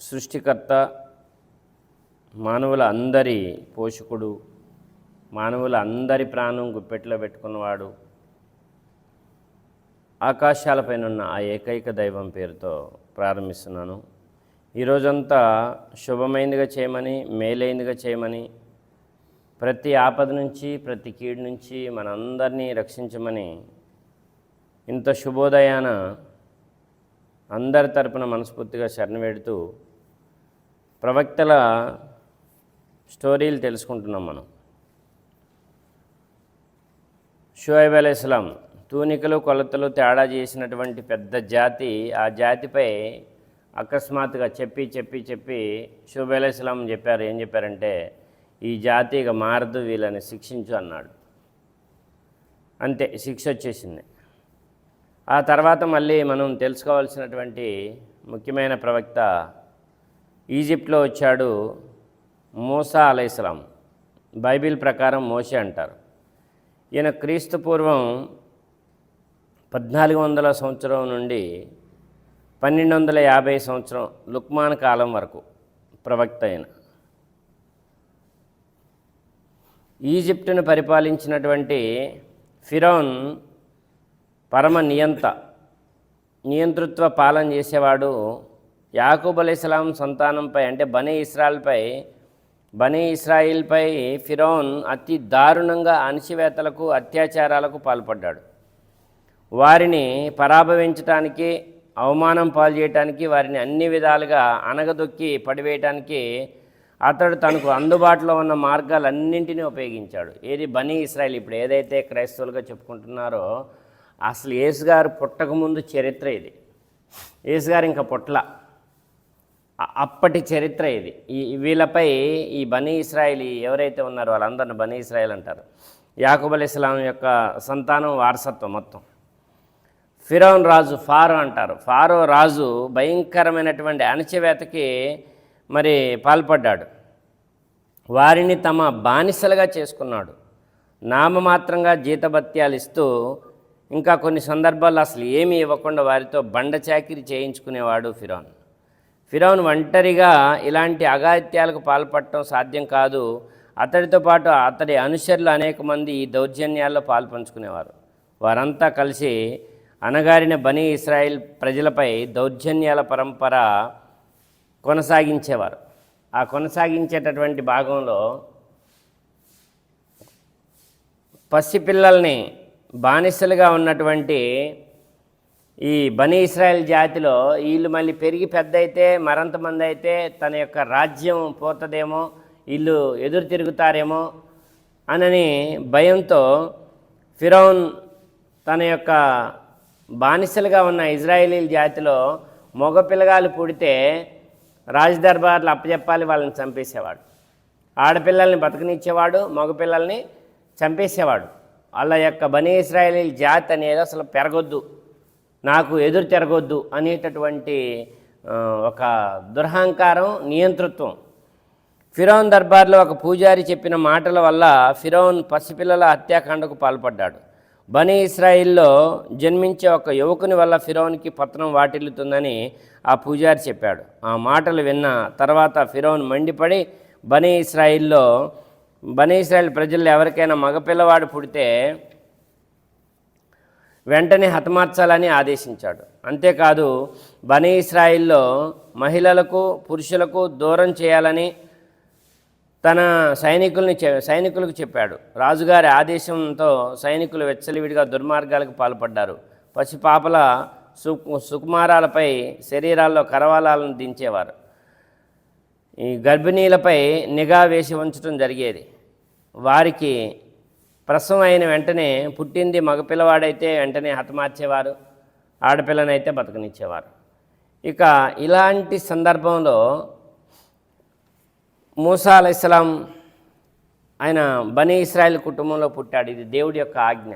సృష్టికర్త మానవుల అందరి పోషకుడు మానవుల అందరి ప్రాణం గుప్పెట్లో పెట్టుకున్నవాడు ఆకాశాలపైన ఉన్న ఆ ఏకైక దైవం పేరుతో ప్రారంభిస్తున్నాను. ఈరోజంతా శుభమైనదిగా చేయమని మేలైనదిగా చేయమని ప్రతి ఆపద నుంచి ప్రతి కీడు నుంచి మనందరినీ రక్షించమని ఇంత శుభోదయాన అందరి తరపున మనస్ఫూర్తిగా శరణ వేడుతూ ప్రవక్తల స్టోరీలు తెలుసుకుంటున్నాం మనం. షోయబ్ అలైస్లాం తూనికలు కొలతలు తేడా చేసినటువంటి పెద్ద జాతి ఆ జాతిపై అకస్మాత్తుగా చెప్పి చెప్పి చెప్పి షుబ్ అలైస్లాం చెప్పారు. ఏం చెప్పారంటే ఈ జాతి ఇక మారదు వీళ్ళని శిక్షించు అన్నాడు. అంతే శిక్ష వచ్చేసింది. ఆ తర్వాత మళ్ళీ మనం తెలుసుకోవాల్సినటువంటి ముఖ్యమైన ప్రవక్త ఈజిప్ట్లో వచ్చాడు మూసా అలైస్లాం బైబిల్ ప్రకారం మోసే అంటారు. ఈయన క్రీస్తు పూర్వం పద్నాలుగు వందల సంవత్సరం నుండి పన్నెండు వందల యాభై సంవత్సరం లుక్మాన్ కాలం వరకు ప్రవక్త అయిన ఈజిప్టును పరిపాలించినటువంటి ఫిరోన్ పరమ నియంత నియంతృత్వ పాలన చేసేవాడు యాకూబ్ అలీస్లాం సంతానంపై అంటే బనీ ఇస్రాయల్పై బనీ ఇస్రాయిల్పై ఫిరోన్ అతి దారుణంగా అణిచివేతలకు అత్యాచారాలకు పాల్పడ్డాడు. వారిని పరాభవించటానికి అవమానం పాల్చేయటానికి వారిని అన్ని విధాలుగా అనగదొక్కి పడివేయటానికి అతడు తనకు అందుబాటులో ఉన్న మార్గాలన్నింటినీ ఉపయోగించాడు. ఏది బనీ ఇస్రాయల్? ఇప్పుడు ఏదైతే క్రైస్తవులుగా చెప్పుకుంటున్నారో అసలు యేసుగారు పుట్టకముందు చరిత్ర ఇది. యేసుగారు ఇంకా పుట్ల అప్పటి చరిత్ర ఇది. ఈ వీళ్ళపై ఈ బనీ ఇస్రాయిల్ ఎవరైతే ఉన్నారో వాళ్ళందరిని బనీ ఇస్రాయిల్ అంటారు. యాకూబ్ అలీ ఇస్లాం యొక్క సంతానం వారసత్వం మొత్తం. ఫిరోన్ రాజు ఫారో అంటారు. ఫారో రాజు భయంకరమైనటువంటి అణచివేతకి మరి పాల్పడ్డాడు. వారిని తమ బానిసలుగా చేసుకున్నాడు. నామమాత్రంగా జీతభత్యాలు ఇస్తూ ఇంకా కొన్ని సందర్భాల్లో అసలు ఏమీ ఇవ్వకుండా వారితో బండ చాకిరి చేయించుకునేవాడు ఫిరోన్. ఫిరోన్ ఒంటరిగా ఇలాంటి అగాత్యాలకు పాల్పడటం సాధ్యం కాదు. అతడితో పాటు అతడి అనుచరులు అనేక మంది ఈ దౌర్జన్యాల్లో పాల్పంచుకునేవారు. వారంతా కలిసి అనగారిన బనీ ఇస్రాయిల్ ప్రజలపై దౌర్జన్యాల పరంపర కొనసాగించేవారు. ఆ కొనసాగించేటటువంటి భాగంలో పసిపిల్లల్ని బానిసలుగా ఉన్నటువంటి ఈ బనీ ఇస్రాయల్ జాతిలో వీళ్ళు మళ్ళీ పెరిగి పెద్ద అయితే మరంత మంది అయితే తన యొక్క రాజ్యం పోతుందేమో వీళ్ళు ఎదురు తిరుగుతారేమో అనని భయంతో ఫిరౌన్ తన యొక్క బానిసలుగా ఉన్న ఇజ్రాయేలీ జాతిలో మగ పిల్లగాలు పుడితే రాజదర్బార్లు అప్పచెప్పాలి వాళ్ళని చంపేసేవాడు. ఆడపిల్లల్ని బతకనిచ్చేవాడు మగపిల్లల్ని చంపేసేవాడు. వాళ్ళ యొక్క బనీ ఇస్రాయేలీ జాతి అనేది అసలు పెరగొద్దు. నాకు ఎదురు తిరగొద్దు అనేటటువంటి ఒక దురహంకారం నియంతృత్వం. ఫిరోన్ దర్బార్లో ఒక పూజారి చెప్పిన మాటల వల్ల ఫిరోన్ పసిపిల్లల హత్యాకాండకు పాల్పడ్డాడు. బనీ ఇస్రాయిల్లో జన్మించే ఒక యువకుని వల్ల ఫిరోన్కి పత్రం వాటిల్లుతుందని ఆ పూజారి చెప్పాడు. ఆ మాటలు విన్న తర్వాత ఫిరోన్ మండిపడి బనీ ఇస్రాయిల్లో బనీ ఇస్రాయిల్ ప్రజల్లో ఎవరికైనా మగపిల్లవాడు పుడితే వెంటనే హతమార్చాలని ఆదేశించాడు. అంతేకాదు బనీ ఇస్రాయిల్లో మహిళలకు పురుషులకు దూరం చేయాలని తన సైనికుల్ని సైనికులకు చెప్పాడు. రాజుగారి ఆదేశంతో సైనికులు వెచ్చలివిడిగా దుర్మార్గాలకు పాల్పడ్డారు. పసిపాపల సు సుకుమారాలపై శరీరాల్లో కరవాలాలను దించేవారు. ఈ గర్భిణీలపై నిఘా వేసి ఉంచడం జరిగేది. వారికి ప్రసవం అయిన వెంటనే పుట్టింది మగపిల్లవాడైతే వెంటనే హతమార్చేవారు ఆడపిల్లనైతే బతకనిచ్చేవారు. ఇక ఇలాంటి సందర్భంలో మూసా అలైస్లాం ఆయన బనీ ఇస్రాయిల్ కుటుంబంలో పుట్టాడు. ఇది దేవుడి యొక్క ఆజ్ఞ.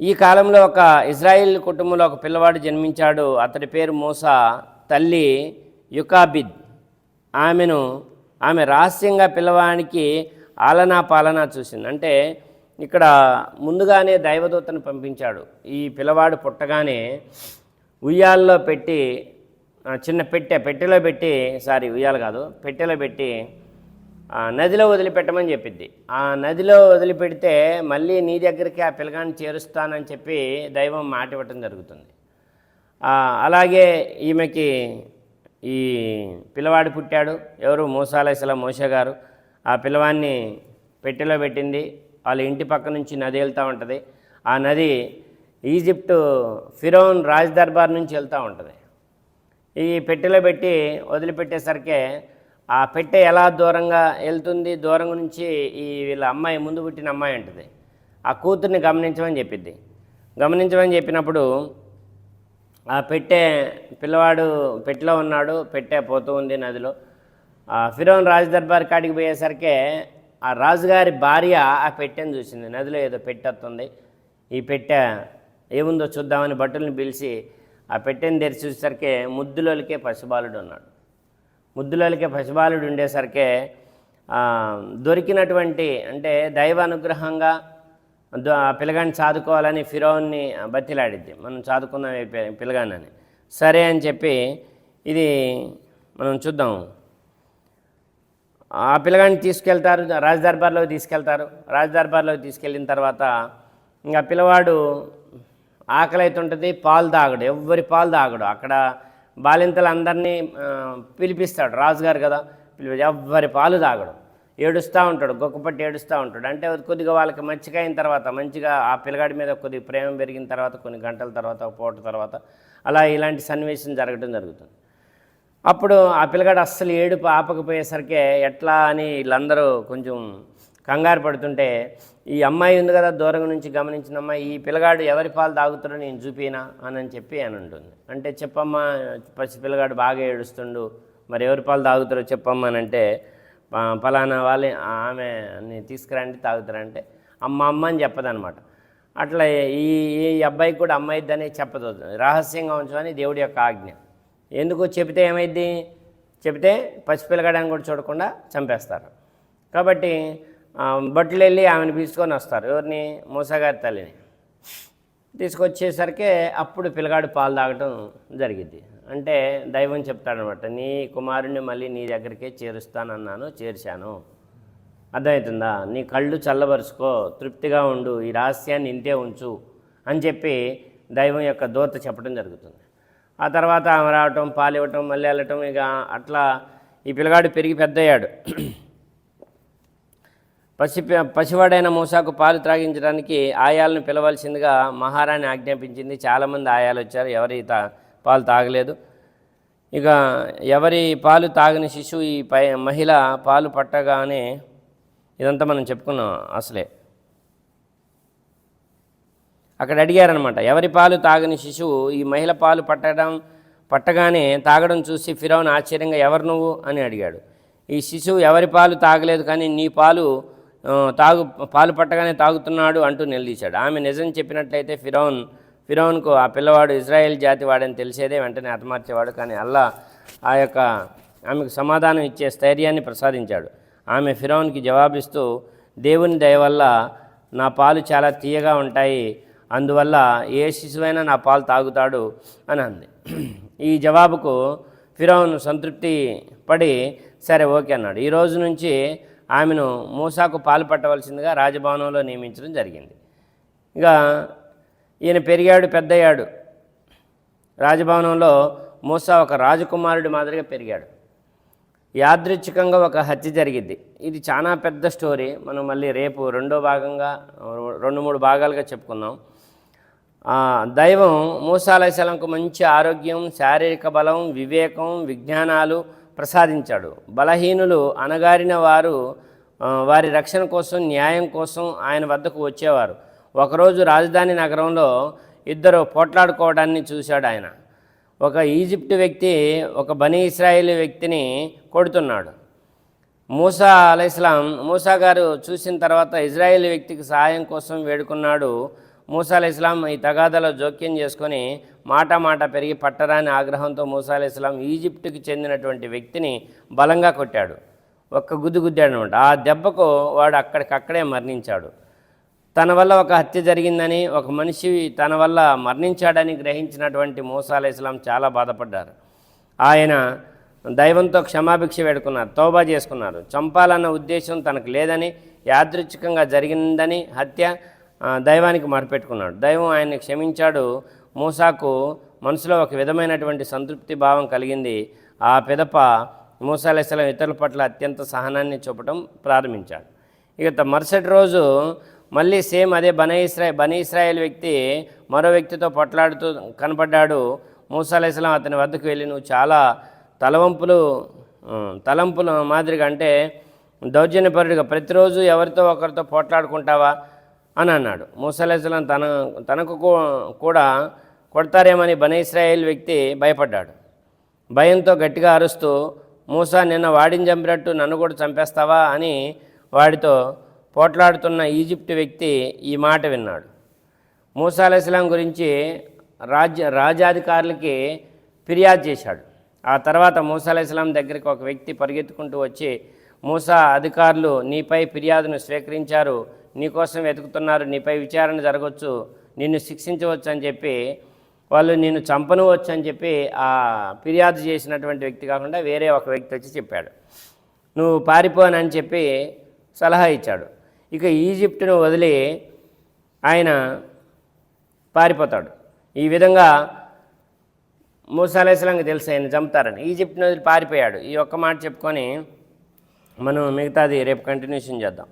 ఈ కాలంలో ఒక ఇజ్రాయిల్ కుటుంబంలో ఒక పిల్లవాడు జన్మించాడు. అతడి పేరు మూసా తల్లి యుకాబిద్. ఆమెను ఆమె రహస్యంగా పిల్లవానికి ఆలనా పాలనా చూసింది. అంటే ఇక్కడ ముందుగానే దైవదూతను పంపించాడు. ఈ పిల్లవాడు పుట్టగానే ఉయ్యాల్లో పెట్టి చిన్న పెట్టె పెట్టెలో పెట్టి సారీ ఉయ్యాలు కాదు పెట్టెలో పెట్టి ఆ, నదిలో వదిలిపెట్టమని చెప్పిద్ది. ఆ నదిలో వదిలిపెడితే మళ్ళీ నీ దగ్గరికి ఆ పిల్లగాన్ని చేరుస్తానని చెప్పి దైవం మాట ఇవ్వటం జరుగుతుంది. అలాగే ఈమెకి ఈ పిల్లవాడు పుట్టాడు. ఎవరు? మోసాలేసల మోసే గారు. ఆ పిల్లవాడిని పెట్టెలో పెట్టింది. వాళ్ళ ఇంటి పక్క నుంచి నది వెళ్తూ ఉంటుంది. ఆ నది ఈజిప్టు ఫిరోన్ రాజ్ దర్బార్ నుంచి వెళ్తూ ఉంటుంది. ఈ పెట్టెలో పెట్టి వదిలిపెట్టేసరికే ఆ పెట్టె ఎలా దూరంగా వెళ్తుంది దూరం నుంచి ఈ వీళ్ళ అమ్మాయి ముందు పుట్టిన అమ్మాయి ఉంటుంది. ఆ కూతుర్ని గమనించమని చెప్పిద్ది. గమనించమని చెప్పినప్పుడు ఆ పెట్టె పిల్లవాడు పెట్టెలో ఉన్నాడు పెట్టె పోతూ ఉంది నదిలో. ఫిరోన్ రాజు దర్బార్ కాడికి పోయేసరికి ఆ రాజుగారి భార్య ఆ పెట్టెను చూసింది. నదిలో ఏదో పెట్టెత్తుంది ఈ పెట్టె ఏముందో చూద్దామని భటుల్ని పిలిచి ఆ పెట్టెని తెరిచి చూసేసరికి ముద్దులోలికే పశుబాలుడు ఉన్నాడు. ముద్దులోలికే పశుబాలుడు ఉండేసరికి దొరికినటువంటి అంటే దైవ అనుగ్రహంగా ఆ పిల్లగాన్ని చాదుకోవాలని ఫిరోన్ని బతిలాడిద్ది. మనం చాదుకుందాం పిలగానని సరే అని చెప్పి ఇది మనం చూద్దాం. ఆ పిల్లగాడిని తీసుకెళ్తారు రాజ్ దర్బార్లోకి తీసుకెళ్తారు. రాజ్ దర్బార్లోకి తీసుకెళ్ళిన తర్వాత ఇంకా పిల్లవాడు ఆకలి అవుతుంటుంది పాలు తాగడు ఎవ్వరి పాలు తాగడు. అక్కడ బాలింతలు అందరినీ పిలిపిస్తాడు రాజుగారు కదా పిలిపి ఎవ్వరి పాలు తాగడు. ఏడుస్తూ ఉంటాడు గొక్కపట్టి ఏడుస్తూ ఉంటాడు. అంటే కొద్దిగా వాళ్ళకి మంచిగా అయిన తర్వాత మంచిగా ఆ పిల్లగాడి మీద కొద్దిగా ప్రేమ పెరిగిన తర్వాత కొన్ని గంటల తర్వాత పూట తర్వాత అలా ఇలాంటి సన్నివేశం జరగడం జరుగుతుంది. అప్పుడు ఆ పిల్లగాడు అస్సలు ఏడుపు ఆపకపోయేసరికి ఎట్లా అని వీళ్ళందరూ కొంచెం కంగారు పడుతుంటే ఈ అమ్మాయి ఉంది కదా దూరం నుంచి గమనించిన అమ్మాయి ఈ పిల్లగాడు ఎవరి పాలు తాగుతాడో నేను చూపినా అని చెప్పి అని ఉంటుంది అంటే చెప్పమ్మా పసి పిల్లగాడు బాగా ఏడుస్తుండు మరి ఎవరి పాలు తాగుతారో చెప్పమ్మా అని అంటే ఫలానా వాళ్ళే ఆమె తీసుకురండి తాగుతారంటే అమ్మ అమ్మ అని చెప్పదనమాట. అట్లా ఈ ఈ అబ్బాయికి కూడా అమ్మాయిద్దనే చెప్పదు. రహస్యంగా ఉంచమని దేవుడి యొక్క ఆజ్ఞ. ఎందుకు చెబితే ఏమైద్ది? చెబితే పసిపిల్లగాడని కూడా చూడకుండా చంపేస్తారు. కాబట్టి బట్టలు వెళ్ళి ఆమెను తీసుకొని వస్తారు. ఎవరిని? మూసగారి తల్లిని. తీసుకొచ్చేసరికి అప్పుడు పిల్లగాడు పాలు తాగటం జరిగింది అంటే దైవం చెప్తాడనమాట నీ కుమారుణ్ణి మళ్ళీ నీ దగ్గరికే చేరుస్తానన్నాను చేర్చాను. అర్థమవుతుందా? నీ కళ్ళు చల్లబరుచుకో తృప్తిగా ఉండు ఈ రహస్యాన్ని ఇంతే ఉంచు అని చెప్పి దైవం యొక్క దూత చెప్పడం జరుగుతుంది. ఆ తర్వాత ఆమె రావటం పాలు ఇవ్వటం మళ్ళీ వెళ్ళటం ఇక అట్లా ఈ పిల్లగాడు పెరిగి పెద్దయ్యాడు. పసి పసివాడైన మూసాకు పాలు త్రాగించడానికి ఆయాలను పిలవలసిందిగా మహారాణి ఆజ్ఞాపించింది. చాలామంది ఆయాలు వచ్చారు. ఎవరి తా పాలు తాగలేదు. ఇక ఎవరి పాలు తాగని శిశువు ఈ పై మహిళ పాలు పట్టగానే ఇదంతా మనం చెప్పుకున్నాం అసలే. అక్కడ అడిగారనమాట ఎవరి పాలు తాగని శిశువు ఈ మహిళ పాలు పట్టడం పట్టగానే తాగడం చూసి ఫిరౌన్ ఆశ్చర్యంగా ఎవరు నువ్వు? అని అడిగాడు. ఈ శిశువు ఎవరి పాలు తాగలేదు కానీ నీ పాలు తాగు పాలు పట్టగానే తాగుతున్నాడు అంటూ నిలదీశాడు. ఆమె నిజం చెప్పినట్లయితే ఫిరౌన్ ఫిరౌన్కు ఆ పిల్లవాడు ఇజ్రాయెల్ జాతి వాడని తెలిసేదే వెంటనే హతమార్చేవాడు కానీ అల్లా ఆ యొక్క ఆమెకు సమాధానం ఇచ్చే స్థైర్యాన్ని ప్రసాదించాడు. ఆమె ఫిరౌన్కి జవాబిస్తూ దేవుని దయ వల్ల నా పాలు చాలా తీయగా ఉంటాయి అందువల్ల ఏ శిశువైనా నా పాలు తాగుతాడు అని అంది. ఈ జవాబుకు ఫిరౌన్ సంతృప్తి పడి సరే ఓకే అన్నాడు. ఈ రోజు నుంచి ఆమెను మూసాకు పాలు పట్టవలసిందిగా రాజభవనంలో నియమించడం జరిగింది. ఇక ఈయన పెరిగాడు పెద్దయ్యాడు. రాజభవనంలో మూసా ఒక రాజకుమారుడి మాదిరిగా పెరిగాడు. యాదృచ్ఛికంగా ఒక హత్య జరిగింది. ఇది చాలా పెద్ద స్టోరీ. మనం మళ్ళీ రేపు రెండో భాగంగా రెండు మూడు భాగాలుగా చెప్పుకుందాం. దైవం మూసాలైసలంకు మంచి ఆరోగ్యం శారీరక బలం వివేకం విజ్ఞానాలు ప్రసాదించాడు. బలహీనులు అనగారిన వారు వారి రక్షణ కోసం న్యాయం కోసం ఆయన వద్దకు వచ్చేవారు. ఒకరోజు రాజధాని నగరంలో ఇద్దరు పోట్లాడుకోవడాన్ని చూశాడు ఆయన. ఒక ఈజిప్ట్ వ్యక్తి ఒక బనీ ఇస్రాయేల్ వ్యక్తిని కొడుతున్నాడు. మూసా అలైస్లాం మూసా గారు చూసిన తర్వాత ఇజ్రాయేల్ వ్యక్తికి సహాయం కోసం వేడుకున్నాడు మూసా ఇస్లాం ఈ తగాదాలో జోక్యం చేసుకొని మాట మాట పెరిగి పట్టరాని ఆగ్రహంతో మూసా అలైస్లాం ఈజిప్టుకి చెందినటువంటి వ్యక్తిని బలంగా కొట్టాడు. ఒక్క గుద్దు గుద్దాడు అనమాట. ఆ దెబ్బకు వాడు అక్కడికక్కడే మరణించాడు. తన వల్ల ఒక హత్య జరిగిందని ఒక మనిషి తన వల్ల మరణించాడని గ్రహించినటువంటి మూసా ఇస్లాం చాలా బాధపడ్డారు. ఆయన దైవంతో క్షమాభిక్ష వేడుకున్నారు తోబా చేసుకున్నారు. చంపాలన్న ఉద్దేశం తనకు లేదని యాదృచ్ఛికంగా జరిగిందని హత్య దైవానికి మార్పెట్టుకున్నాడు. దైవం ఆయన్ని క్షమించాడు. మూసాకు మనసులో ఒక విధమైనటువంటి సంతృప్తి భావం కలిగింది. ఆ పిదప మూసాలేసలం ఇతరుల పట్ల అత్యంత సహనాన్ని చూపడం ప్రారంభించాడు. ఇక త- మరుసటి రోజు మళ్ళీ సేమ్ అదే బనీ ఇస్రాయల్ బనీ ఇస్రాయేల్ వ్యక్తి మరో వ్యక్తితో పొట్లాడుతూ కనపడ్డాడు. మూసాలేసలం అతని వద్దకు వెళ్ళి నువ్వు చాలా తలవంపులు తలంపుల మాదిరిగా అంటే దౌర్జన్యపరుడిగా ప్రతిరోజు ఎవరితో ఒకరితో పోట్లాడుకుంటావా? అని అన్నాడు. మూసలేసలం తన తనకు కూ- కూడా కొడతారేమని బనీ ఇస్రాయేల్ వ్యక్తి భయపడ్డాడు. భయంతో గట్టిగా అరుస్తూ మూసా నిన్న వాడిని చంపినట్టు నన్ను కూడా చంపేస్తావా అని వాడితో పోట్లాడుతున్న ఈజిప్ట్ వ్యక్తి ఈ మాట విన్నాడు. మూసా అలైహిస్లాం గురించి రాజ్య రాజ్యాధికారులకి ఫిర్యాదు చేశాడు. ఆ తర్వాత మూసా అలైహిస్లాం దగ్గరికి ఒక వ్యక్తి పరిగెత్తుకుంటూ వచ్చి మూసా అధికారులు నీపై ఫిర్యాదును స్వీకరించారు నీకోసం వెతుకుతున్నారు నీపై విచారణ జరగవచ్చు నిన్ను శిక్షించవచ్చు అని చెప్పి వాళ్ళు నిన్ను చంపనవచ్చు అని చెప్పి ఆ ఫిర్యాదు చేసినటువంటి వ్యక్తి కాకుండా వేరే ఒక వ్యక్తి వచ్చి చెప్పాడు. నువ్వు పారిపోనని చెప్పి సలహా ఇచ్చాడు. ఇక ఈజిప్టును వదిలి ఆయన పారిపోతాడు. ఈ విధంగా మూసా అలైస్లాంకి తెలుసు ఆయన చంపుతారని. ఈజిప్ట్ని వదిలి పారిపోయాడు. ఈ ఒక్క మాట చెప్పుకొని మనం మిగతాది రేపు కంటిన్యూషన్ చేద్దాం.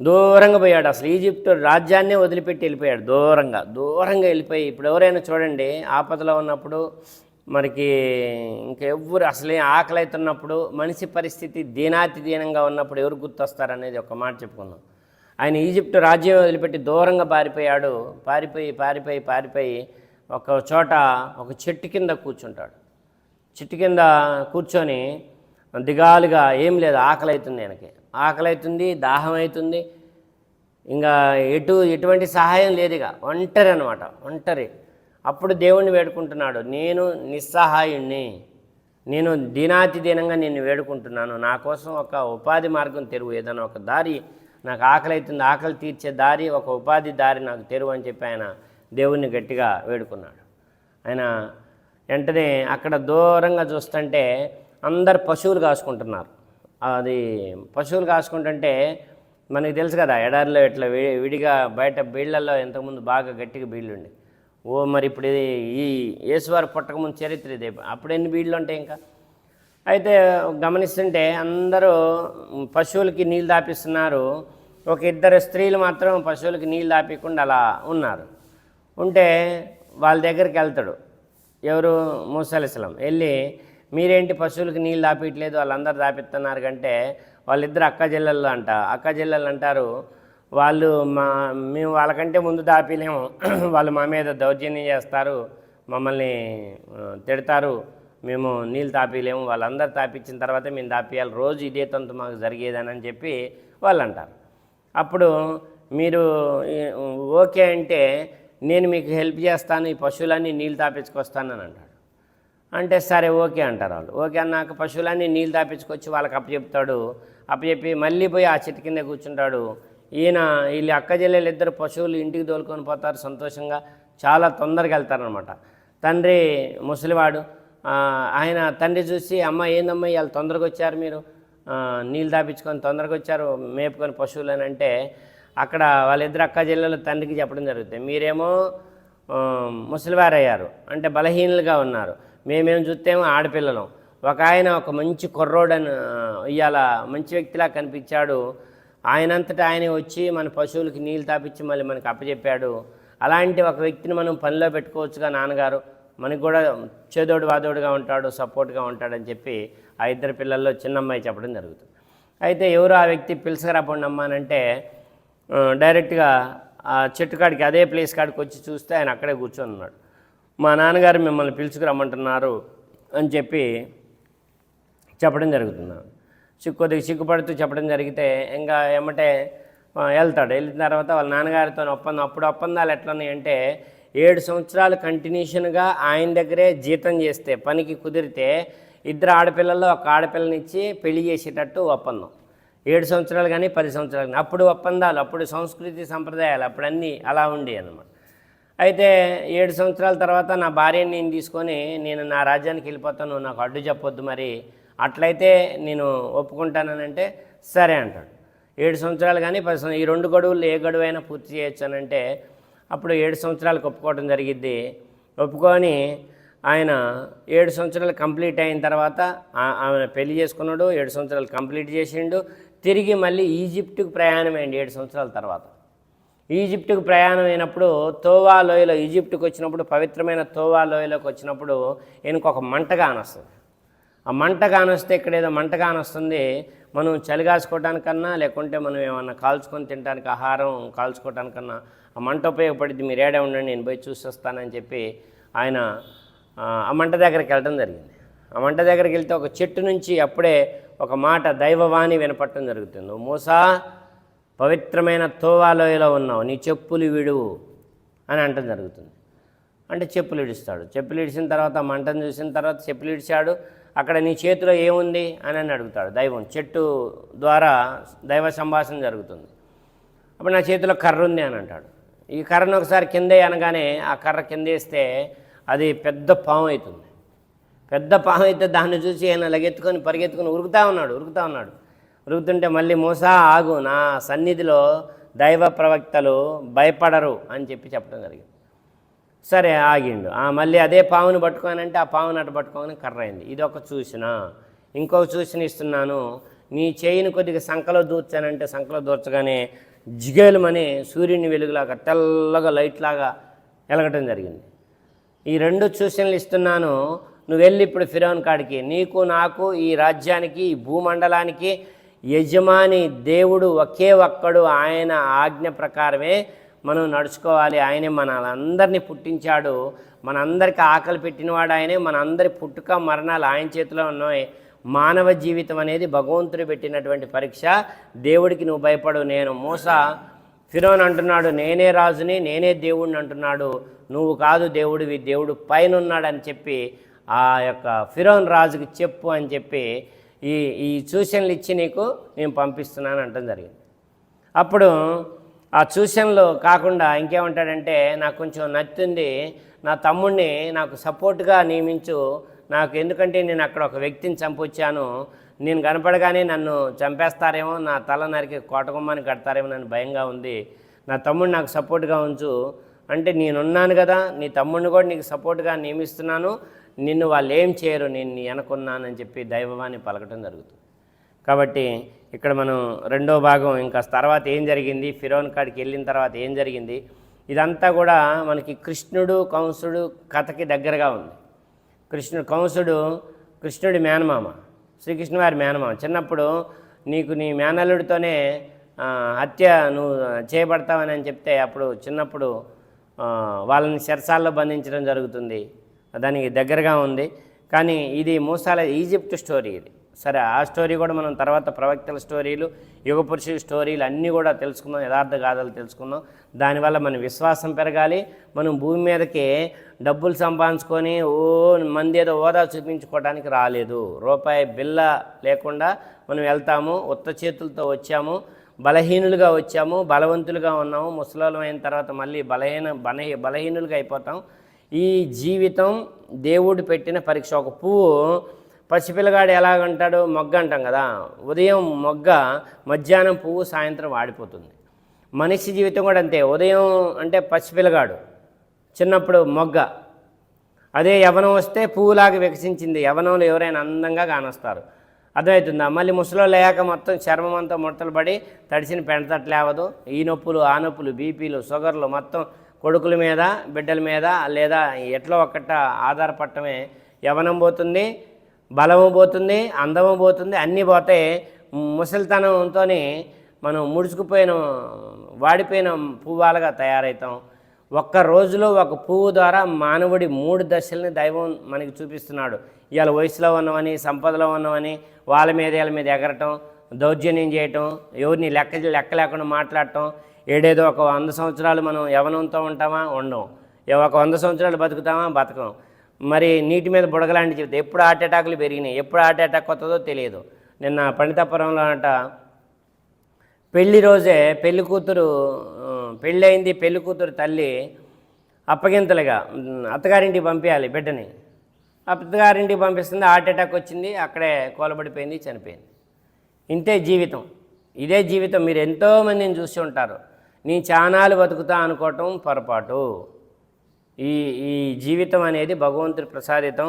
దూరంగా పోయాడు. అసలు ఈజిప్ట్ రాజ్యాన్నే వదిలిపెట్టి వెళ్ళిపోయాడు. దూరంగా దూరంగా వెళ్ళిపోయి ఇప్పుడు ఎవరైనా చూడండి ఆపదలో ఉన్నప్పుడు మనకి ఇంకెవ్వరు అసలే ఆకలి అవుతున్నప్పుడు మనిషి పరిస్థితి దీనాతి దీనంగా ఉన్నప్పుడు ఎవరు గుర్తొస్తారనేది ఒక మాట చెప్పుకుందాం. ఆయన ఈజిప్ట్ రాజ్యం వదిలిపెట్టి దూరంగా పారిపోయాడు. పారిపోయి పారిపోయి పారిపోయి ఒక చోట ఒక చెట్టు కింద కూర్చుంటాడు. చెట్టు కింద కూర్చొని దిగాలుగా ఏం లేదు ఆకలి అవుతుంది ఆయనకి. ఆకలి అవుతుంది దాహం అవుతుంది ఇంకా ఎటు ఎటువంటి సహాయం లేదు ఇక ఒంటరి అనమాట ఒంటరి. అప్పుడు దేవుణ్ణి వేడుకుంటున్నాడు. నేను నిస్సహాయుణ్ణి. నేను దీనాతి దీనంగా నిన్ను వేడుకుంటున్నాను. నా కోసం ఒక ఉపాధి మార్గం తెరువు. ఏదైనా ఒక దారి నాకు ఆకలి అవుతుంది ఆకలి తీర్చే దారి ఒక ఉపాధి దారి నాకు తెరువు అని చెప్పి ఆయన దేవుణ్ణి గట్టిగా వేడుకున్నాడు. ఆయన వెంటనే అక్కడ దూరంగా చూస్తుంటే అందరు పశువులు కాసుకుంటున్నారు. అది పశువులు కాసుకుంటుంటే మనకి తెలుసు కదా ఎడారిలో ఇట్లా వి- విడిగా బయట బీళ్ళలో ఇంతకుముందు బాగా గట్టిగా బీళ్ళు ఉండే ఓ మరి ఇప్పుడు ఇది ఈ యేసువారు పుట్టకముందు చరిత్ర ఇది. అప్పుడు ఎన్ని బీళ్ళు ఉంటాయి ఇంకా? అయితే గమనిస్తుంటే అందరూ పశువులకి నీళ్ళు దాపిస్తున్నారు. ఒక ఇద్దరు స్త్రీలు మాత్రం పశువులకి నీళ్ళు దాపించకుండా అలా ఉన్నారు. ఉంటే వాళ్ళ దగ్గరికి వెళ్తాడు. ఎవరు? మూసలిస్లం. వెళ్ళి మీరేంటి పశువులకు నీళ్ళు దాపియట్లేదు? వాళ్ళందరూ దాపిస్తున్నారు కంటే వాళ్ళిద్దరు అక్క జిల్లలు అంట. అక్క జిల్లలు అంటారు వాళ్ళు మా మేము వాళ్ళకంటే ముందు దాపిలేము. వాళ్ళు మా మీద దౌర్జన్యం చేస్తారు. మమ్మల్ని తిడతారు. మేము నీళ్ళు తాపిలేము వాళ్ళందరూ తాపించిన తర్వాత మేము తాపియాలి రోజు ఇదే తంతు మాకు జరిగేదని అని చెప్పి వాళ్ళు అంటారు. అప్పుడు మీరు ఓకే అంటే నేను మీకు హెల్ప్ చేస్తాను ఈ పశువులన్నీ నీళ్ళు తాపించుకొస్తాను అని అంటాడు అంటే సరే ఓకే అంటారు వాళ్ళు. ఓకే అన్నాక పశువులన్నీ నీళ్ళు తాపించుకొచ్చి వాళ్ళకి అప్పచెప్తాడు. అప్పచెప్పి మళ్ళీ పోయి ఆ చెట్టు కింద కూర్చుంటాడు. ఈయన వీళ్ళు అక్క చెల్లెలు ఇద్దరు పశువులు ఇంటికి తోలుకొని పోతారు సంతోషంగా. చాలా తొందరగా వెళ్తారనమాట తండ్రి ముసలివాడు ఆయన తండ్రి చూసి అమ్మ ఏందమ్మా ఇవాళ తొందరగా వచ్చారు మీరు? నీళ్ళు దాపించుకొని తొందరగా వచ్చారు మేపుకొని పశువులు అని అంటే అక్కడ వాళ్ళిద్దరు అక్క చెల్లెలు తండ్రికి చెప్పడం జరుగుతుంది. మీరేమో ముసలివారయ్యారు. అంటే బలహీనులుగా ఉన్నారు. మేమేం చూస్తేమో ఆడపిల్లలం. ఒక ఆయన ఒక మంచి కుర్రోడని ఇవాళ మంచి వ్యక్తిలా కనిపించాడు. ఆయనంతటా ఆయన వచ్చి మన పశువులకి నీళ్ళు తాపించి మళ్ళీ మనకి అప్పచెప్పాడు. అలాంటి ఒక వ్యక్తిని మనం పనిలో పెట్టుకోవచ్చుగా నాన్నగారు. మనకు కూడా చేదోడు వాదోడుగా ఉంటాడు సపోర్ట్గా ఉంటాడని చెప్పి ఆ ఇద్దరు పిల్లల్లో చిన్న అమ్మాయి చెప్పడం జరుగుతుంది. అయితే ఎవరు ఆ వ్యక్తి పిలుచుకురాపోండి అంటే డైరెక్ట్గా ఆ చెట్టు కాడికి అదే ప్లేస్ కాడికి వచ్చి చూస్తే ఆయన అక్కడే కూర్చొని ఉన్నాడు. మా నాన్నగారు మిమ్మల్ని పిలుచుకురమ్మంటున్నారు అని చెప్పి చెప్పడం జరుగుతుంది. సిగ్గు కొద్దిగా సిగ్గుపడుతూ చెప్పడం జరిగితే ఇంకా ఏమంటే వెళ్తాడు. వెళ్ళిన తర్వాత వాళ్ళ నాన్నగారితో ఒప్పందం అప్పుడు ఒప్పందాలు ఎట్లున్నాయంటే ఏడు సంవత్సరాలు కంటిన్యూషన్గా ఆయన దగ్గరే జీతం చేస్తే పనికి కుదిరితే ఇద్దరు ఆడపిల్లల్లో ఒక ఆడపిల్లనిచ్చి పెళ్ళి చేసేటట్టు ఒప్పందం. ఏడు సంవత్సరాలు కానీ పది సంవత్సరాలు కానీ అప్పుడు ఒప్పందాలు అప్పుడు సంస్కృతి సంప్రదాయాలు అప్పుడు అన్నీ అలా ఉండేవి అన్నమాట. అయితే ఏడు సంవత్సరాల తర్వాత నా భార్యని నేను తీసుకొని నేను నా రాజ్యానికి వెళ్ళిపోతాను నాకు అడ్డు చెప్పొద్దు మరి. అట్లయితే నేను ఒప్పుకుంటానంటే సరే అంటాడు. ఏడు సంవత్సరాలు కానీ పది సంవత్సరాలు ఈ రెండు గడువులు ఏ గడువు అయినా పూర్తి చేయొచ్చు అంటే అప్పుడు ఏడు సంవత్సరాలకు ఒప్పుకోవడం జరిగిద్ది. ఒప్పుకొని ఆయన ఏడు సంవత్సరాలు కంప్లీట్ అయిన తర్వాత ఆమె పెళ్ళి చేసుకున్నాడు ఏడు సంవత్సరాలు కంప్లీట్ చేసిండు. తిరిగి మళ్ళీ ఈజిప్టుకు ప్రయాణం ఏడు సంవత్సరాల తర్వాత. ఈజిప్టుకు ప్రయాణం అయినప్పుడు తోవా లోయలో ఈజిప్టుకు వచ్చినప్పుడు పవిత్రమైన తోవా లోయలోకి వచ్చినప్పుడు ఈయనకు ఒక మంట కానొస్తుంది ఆ మంట కానొస్తే ఇక్కడ ఏదో మంట కానొస్తుంది మనం చలిగాసుకోవడానికన్నా లేకుంటే మనం ఏమన్నా కాల్చుకొని తినడానికి ఆహారం కాల్చుకోవడానికన్నా ఆ మంట ఉపయోగపడింది మీరు ఏడే ఉండండి నేను పోయి చూసి వస్తానని చెప్పి ఆయన ఆ, మంట దగ్గరికి వెళ్ళడం జరిగింది. ఆ మంట దగ్గరికి వెళ్తే ఒక చెట్టు నుంచి అప్పుడే ఒక మాట దైవవాణి వినపట్టడం జరుగుతుంది. మూసా పవిత్రమైన తోవాలోయలో ఉన్నావు నీ చెప్పులు విడువు అని అంటం జరుగుతుంది. అంటే చెప్పులు ఇడుస్తాడు చెప్పులు ఇడిచిన తర్వాత మంటను చూసిన తర్వాత చెప్పులు ఇడిచాడు అక్కడ నీ చేతిలో ఏముంది అని అని అడుగుతాడు. దైవం చెట్టు ద్వారా దైవ సంభాషణ జరుగుతుంది. అప్పుడు నా చేతిలో కర్ర ఉంది అని అంటాడు. ఈ కర్రను ఒకసారి కిందే అనగానే ఆ కర్ర కిందేస్తే అది పెద్ద పాము అవుతుంది. పెద్ద పాము అయితే దాన్ని చూసి ఆయన లగెత్తుకొని పరిగెత్తుకొని ఉరుకుతా ఉన్నాడు ఉరుకుతా ఉన్నాడు. ఉరుకుతుంటే మళ్ళీ మూసా ఆగు నా సన్నిధిలో దైవ ప్రవక్తలు భయపడరు అని చెప్పి చెప్పడం జరిగింది. సరే ఆగిండు. ఆ మళ్ళీ అదే పావును పట్టుకోనంటే ఆ పావును అటు పట్టుకోని కర్ర అయింది ఇది ఒక చూసిన ఇంకొక చూసిన ఇస్తున్నాను. నీ చేయిని కొద్దిగా సంకలో దూర్చానంటే సంకలో దూర్చగానే జిగేలుమని సూర్యుని వెలుగులాగా తెల్లగా లైట్ లాగా వెలగటం జరిగింది. ఈ రెండు సూచనలు ఇస్తున్నాను. నువ్వు వెళ్ళి ఇప్పుడు ఫిరోన్ కాడికి. నీకు నాకు ఈ రాజ్యానికి ఈ భూమండలానికి యజమాని దేవుడు ఒకే ఒక్కడు ఆయన ఆజ్ఞ ప్రకారమే మనం నడుచుకోవాలి. ఆయనే మనందరినీ పుట్టించాడు. మనందరికి ఆకలి పెట్టినవాడు ఆయనే. మనందరి పుట్టుక మరణాలు ఆయన చేతిలో ఉన్నాయి. మానవ జీవితం అనేది భగవంతుడు పెట్టినటువంటి పరీక్ష. దేవుడికి నువ్వు భయపడు నేను మోస. ఫిరోన్ అంటున్నాడు నేనే రాజుని నేనే దేవుడిని అంటున్నాడు. నువ్వు కాదు దేవుడివి దేవుడు పైన ఉన్నాడని చెప్పి ఆ యొక్క ఫిరోన్ రాజుకి చెప్పు అని చెప్పి ఈ ఈ సూచనలు ఇచ్చి నీకు నేను పంపిస్తున్నాను అంటం జరిగింది. అప్పుడు ఆ సూచనలు కాకుండా ఇంకేమంటాడంటే నాకు కొంచెం నచ్చింది నా తమ్ముడిని నాకు సపోర్ట్గా నియమించు నాకు ఎందుకంటే నేను అక్కడ ఒక వ్యక్తిని చంపొచ్చాను నేను కనపడగానే నన్ను చంపేస్తారేమో నా తల నరికి కోటగుమ్మాన్ని కడతారేమో నన్ను భయంగా ఉంది నా తమ్ముడు నాకు సపోర్ట్గా ఉంచు అంటే నేనున్నాను కదా నీ తమ్ముడిని కూడా నీకు సపోర్ట్గా నియమిస్తున్నాను నిన్ను వాళ్ళు ఏం చేయరు నేను నీ వెనకున్నానని చెప్పి దైవవాన్ని పలకటం జరుగుతుంది. కాబట్టి ఇక్కడ మనం రెండో భాగం ఇంకా తర్వాత ఏం జరిగింది ఫిరోన్ కాడికి వెళ్ళిన తర్వాత ఏం జరిగింది ఇదంతా కూడా మనకి కృష్ణుడు కంసుడు కథకి దగ్గరగా ఉంది. కృష్ణుడు కంసుడు కృష్ణుడి మేనమామ శ్రీకృష్ణ వారి మేనమామ. చిన్నప్పుడు నీకు నీ మేనల్లుడితోనే హత్య నువ్వు చేయబడతావని అని చెప్తే అప్పుడు చిన్నప్పుడు వాళ్ళని శరసాల్లో బంధించడం జరుగుతుంది. దానికి దగ్గరగా ఉంది. కానీ ఇది మూసాల ఈజిప్ట్ స్టోరీ ఇది. సరే ఆ స్టోరీ కూడా మనం తర్వాత ప్రవక్తల స్టోరీలు యుగ పురుషుల స్టోరీలు అన్నీ కూడా తెలుసుకుందాం యథార్థ గాథలు తెలుసుకుందాం. దానివల్ల మన విశ్వాసం పెరగాలి. మనం భూమి మీదకి డబ్బులు సంపాదించుకొని ఓ మంది ఏదో హోదా చూపించుకోవడానికి రాలేదు. రూపాయి బిల్ల లేకుండా మనం వెళ్తాము ఉత్త చేతులతో వచ్చాము బలహీనులుగా వచ్చాము బలవంతులుగా ఉన్నాము ముసలాలం అయిన తర్వాత మళ్ళీ బలహీన బల బలహీనులుగా అయిపోతాం. ఈ జీవితం దేవుడు పెట్టిన పరీక్ష. ఒక పువ్వు పసిపిల్లగాడు ఎలాగంటాడు మొగ్గ అంటాం కదా. ఉదయం మొగ్గ మధ్యాహ్నం పువ్వు సాయంత్రం వాడిపోతుంది. మనిషి జీవితం కూడా అంతే. ఉదయం అంటే పసిపిల్లగాడు చిన్నప్పుడు మొగ్గ. అదే యవనం వస్తే పువ్వులాగా వికసించింది. యవనంలో ఎవరైనా అందంగా కానొస్తారు. అర్థమవుతుందా? మళ్ళీ ముసలో లేక మొత్తం చర్మం అంతా ముడతలు పడి తడిసిన పెంటతట్లేవదు ఈ నొప్పులు ఆ నొప్పులు బీపీలు షుగర్లు మొత్తం కొడుకుల మీద బిడ్డల మీద లేదా ఎట్లా ఒక్కట ఆధారపడటమే యవనం పోతుంది బలము పోతుంది అందము పోతుంది అన్నీ పోతే ముసలితనంతో మనం ముడుచుకుపోయిన వాడిపోయిన పువ్వాలుగా తయారవుతాం ఒక్క రోజులో ఒక పువ్వు ద్వారా మానవుడి మూడు దశల్ని దైవం మనకి చూపిస్తున్నాడు. ఇవాళ వయసులో ఉన్నవని సంపదలో ఉన్నవని వాళ్ళ మీద వీళ్ళ మీద ఎగరటం దౌర్జన్యం చేయటం ఎవరిని లెక్క లెక్క లేకుండా మాట్లాడటం ఏడేదో ఒక వంద సంవత్సరాలు మనం యవనంతో ఉంటామా? ఉండం ఏ- ఒక వంద సంవత్సరాలు బతుకుతామా? బతకం. మరి నీటి మీద బుడగలాంటి చెబితే ఎప్పుడు హార్ట్ అటాకులు పెరిగినాయి? ఎప్పుడు హార్ట్ అటాక్ వస్తుందో తెలియదు. నిన్న పండితపురంలో అంట పెళ్ళి రోజే పెళ్ళి కూతురు పెళ్ళయింది పెళ్ళి కూతురు తల్లి అప్పగింతలుగా అత్తగారింటికి పంపించాలి బిడ్డని. అత్తగారింటికి పంపిస్తుంది హార్ట్ అటాక్ వచ్చింది అక్కడే కోలబడిపోయింది చనిపోయింది. ఇంతే జీవితం. ఇదే జీవితం. మీరు ఎంతోమందిని చూసి ఉంటారు. నీ చానాలు బతుకుతా అనుకోవటం పొరపాటు. ఈ ఈ జీవితం అనేది భగవంతుడి ప్రసాదితం.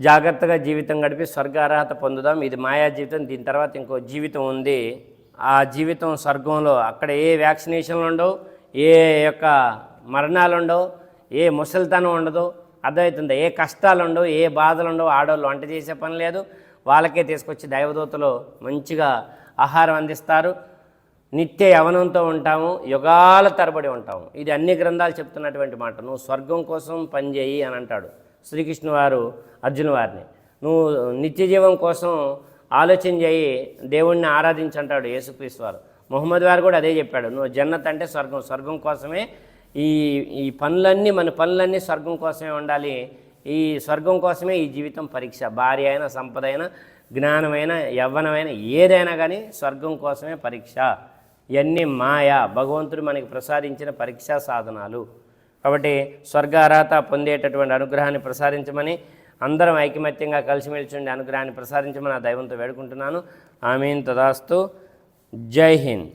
జాగ్రత్తగా జీవితం గడిపి స్వర్గ అర్హత పొందుదాం. ఇది మాయా జీవితం. దీని తర్వాత ఇంకో జీవితం ఉంది. ఆ జీవితం స్వర్గంలో అక్కడ ఏ వ్యాక్సినేషన్లు ఉండవు ఏ యొక్క మరణాలు ఉండవు ఏ ముసలితనం ఉండదు. అర్థమవుతుంది. ఏ కష్టాలు ఉండవు ఏ బాధలు ఉండవు. ఆడవాళ్ళు వంట చేసే పని లేదు. వాళ్ళకే తీసుకొచ్చి దైవదూతలు మంచిగా ఆహారం అందిస్తారు. నిత్య యవనంతో ఉంటాము యుగాల తరబడి ఉంటాము. ఇది అన్ని గ్రంథాలు చెప్తున్నటువంటి మాట. నువ్వు స్వర్గం కోసం పనిచేయి అని అంటాడు శ్రీకృష్ణ వారు అర్జున వారిని. నువ్వు నిత్య జీవం కోసం ఆలోచన చేయి దేవుణ్ణి ఆరాధించంటాడు యేసుక్రీస్తు వారు. మొహమ్మద్ వారు కూడా అదే చెప్పాడు. నువ్వు జన్నత్ అంటే స్వర్గం. స్వర్గం కోసమే ఈ ఈ పనులన్నీ మన పనులన్నీ స్వర్గం కోసమే ఉండాలి. ఈ స్వర్గం కోసమే ఈ జీవితం పరీక్ష. భార్య అయినా సంపద అయినా జ్ఞానమైన యవ్వనమైన ఏదైనా కానీ స్వర్గం కోసమే పరీక్ష. ఇవన్నీ మాయ భగవంతుడు మనకి ప్రసాదించిన పరీక్షా సాధనాలు. కాబట్టి స్వర్గ అర్హత పొందేటటువంటి అనుగ్రహాన్ని ప్రసాదించమని అందరం ఐకమత్యంగా కలిసిమెలిసి ఉండే అనుగ్రహాన్ని ప్రసాదించమని ఆ దైవంతో వేడుకుంటున్నాను. ఆమెన్. తదాస్తు. జై హింద్.